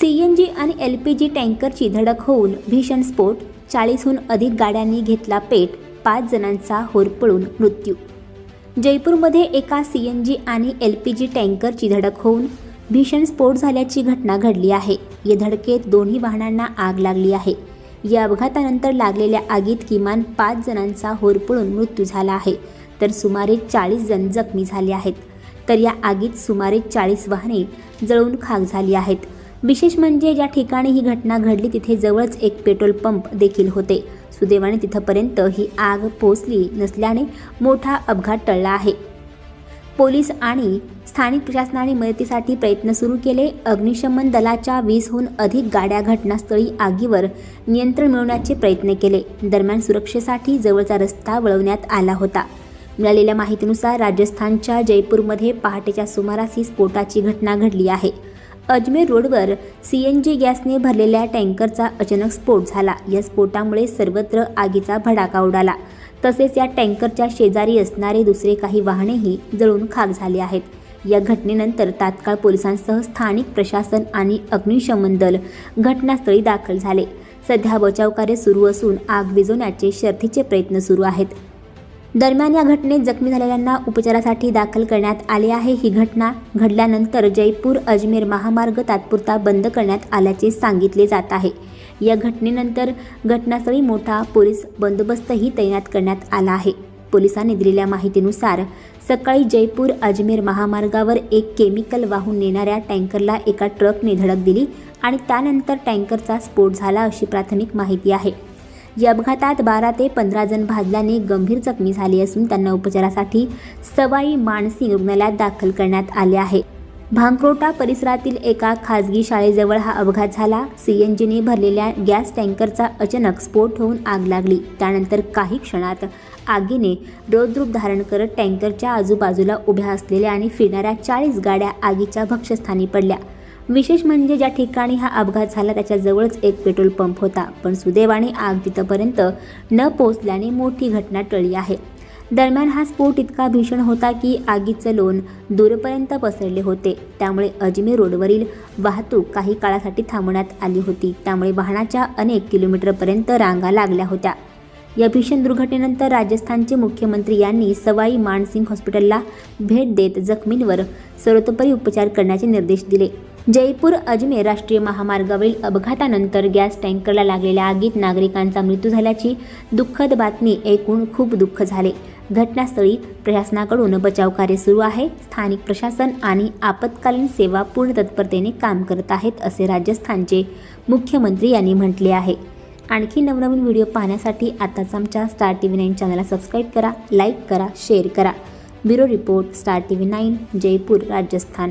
C N G आणि L P G टँकरची धडक होऊन भीषण स्फोट चाळीसहून अधिक गाड्यांनी घेतला पेट पाच जणांचा होरपळून मृत्यू. जयपूरमध्ये एका सी एन जी आणि एल पी जी टँकरची धडक होऊन भीषण स्फोट झाल्याची घटना घडली आहे. या धडकेत दोन्ही वाहनांना आग लागली आहे. या अपघातानंतर लागलेल्या आगीत किमान पाच जणांचा होरपळून मृत्यू झाला आहे. तर सुमारे चाळीस जण जखमी झाले आहेत. तर या आगीत सुमारे चाळीस वाहने जळून खाक झाली आहेत. विशेष म्हणजे ज्या ठिकाणी ही घटना घडली तिथे जवळच एक पेट्रोल पंप देखील होते. सुदैवाने तिथंपर्यंत ही आग पोहोचली नसल्याने मोठा अपघात टळला आहे. पोलीस आणि स्थानिक प्रशासनाने मदतीसाठी प्रयत्न सुरू केले. अग्निशमन दलाच्या वीसहून अधिक गाड्या घटनास्थळी आगीवर नियंत्रण मिळवण्याचे प्रयत्न केले. दरम्यान सुरक्षेसाठी जवळचा रस्ता वळवण्यात आला होता. मिळालेल्या माहितीनुसार राजस्थानच्या जयपूरमध्ये पहाटेच्या सुमारास ही स्फोटाची घटना घडली आहे. अजमेर रोडवर सी एन जी गॅसने भरलेल्या टँकरचा अचानक स्फोट झाला. या स्फोटामुळे सर्वत्र आगीचा भडाका उडाला. तसेच या टँकरच्या शेजारी असणारे दुसरे काही वाहनेही जळून खाक झाले आहेत. या घटनेनंतर तात्काळ पोलिसांसह स्थानिक प्रशासन आणि अग्निशमन दल घटनास्थळी दाखल झाले. सध्या बचावकार्य सुरू असून आग विझवण्याचे शर्थीचे प्रयत्न सुरू आहेत. दरम्यान या घटनेत जखमी झालेल्यांना उपचारासाठी दाखल करण्यात आले आहे. ही घटना घडल्यानंतर जयपूर अजमेर महामार्ग तात्पुरता बंद करण्यात आल्याचे सांगितले जात आहे. या घटनेनंतर घटनास्थळी मोठा पोलीस बंदोबस्तही तैनात करण्यात आला आहे. पोलिसांनी दिलेल्या माहितीनुसार सकाळी जयपूर अजमेर महामार्गावर एक केमिकल वाहून नेणाऱ्या टँकरला एका ट्रकने धडक दिली आणि त्यानंतर टँकरचा स्फोट झाला अशी प्राथमिक माहिती आहे. या अपघातात बारा ते पंधरा जण भाजल्याने गंभीर जखमी झाले असून त्यांना उपचारासाठी सवाई मानसिंग रुग्णालयात दाखल करण्यात आले आहे. भांकरोटा परिसरातील एका खाजगी शाळेजवळ हा अपघात झाला. सी एन जीने भरलेल्या गॅस टँकरचा अचानक स्फोट होऊन आग लागली. त्यानंतर काही क्षणात आगीने रौद्रूप धारण करत टँकरच्या आजूबाजूला उभ्या असलेल्या आणि फिरणाऱ्या चाळीस गाड्या आगीच्या भक्षस्थानी पडल्या. विशेष म्हणजे ज्या ठिकाणी हा अपघात झाला त्याच्याजवळच एक पेट्रोल पंप होता. पण सुदैवाने आग तिथंपर्यंत न पोचल्याने मोठी घटना टळली आहे. दरम्यान हा स्फोट इतका भीषण होता की आगीचं लोण दूरपर्यंत पसरले होते. त्यामुळे अजमेर रोडवरील वाहतूक काही काळासाठी थांबवण्यात आली होती. त्यामुळे वाहनाच्या अनेक किलोमीटरपर्यंत रांगा लागल्या होत्या. या भीषण दुर्घटनेनंतर राजस्थानचे मुख्यमंत्री यांनी सवाई मानसिंग हॉस्पिटलला भेट देत जखमींवर सर्वतोपरी उपचार करण्याचे निर्देश दिले. जयपूर अजमेर राष्ट्रीय महामार्गावरील अपघातानंतर गॅस टँकरला लागलेल्या आगीत नागरिकांचा मृत्यू झाल्याची दुःखद बातमी ऐकून खूप दुःख झाले. घटनास्थळी प्रशासनाकडून बचावकार्य सुरू आहे. स्थानिक प्रशासन आणि आपत्कालीन सेवा पूर्ण तत्परतेने काम करत आहेत असे राजस्थानचे मुख्यमंत्री यांनी म्हटले आहे. आणखी नवनवीन व्हिडिओ पाहण्यासाठी आताच आमच्या स्टार टी व्ही नाईन चॅनलला सबस्क्राईब करा लाईक करा शेअर करा. Bureau report star T V nine Jaipur Rajasthan.